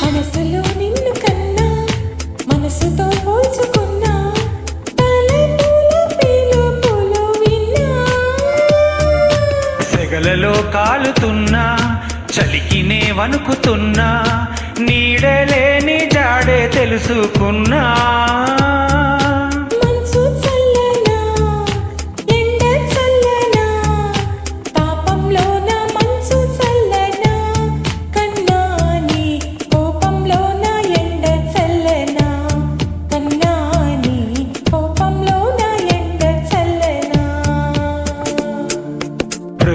మనసులో నిన్ను కన్నా మనసుతో పోల్చుకున్నా తలపుల పిలుపులు విన్నా. సెగలలో కాలుతున్నా చలికినే వణుకుతున్నా నీడలేని జాడే తెలుసుకున్నా.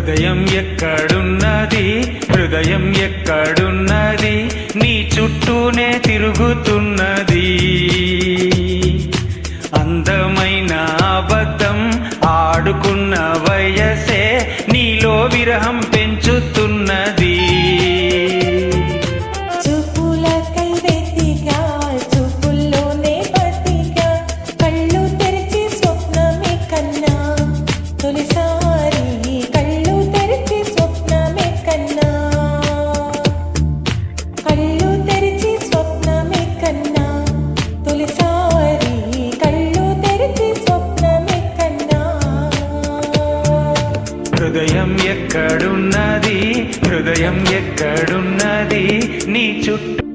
హృదయం ఎక్కడున్నది? హృదయం ఎక్కడున్నది? నీ చుట్టూనే తిరుగుతున్నది. అందమైన అబద్ధం ఆడుకున్న వయసే నీలో విరహం హృదయం ఎక్కడున్నది? హృదయం ఎక్కడున్నది? నీ చుట్టూ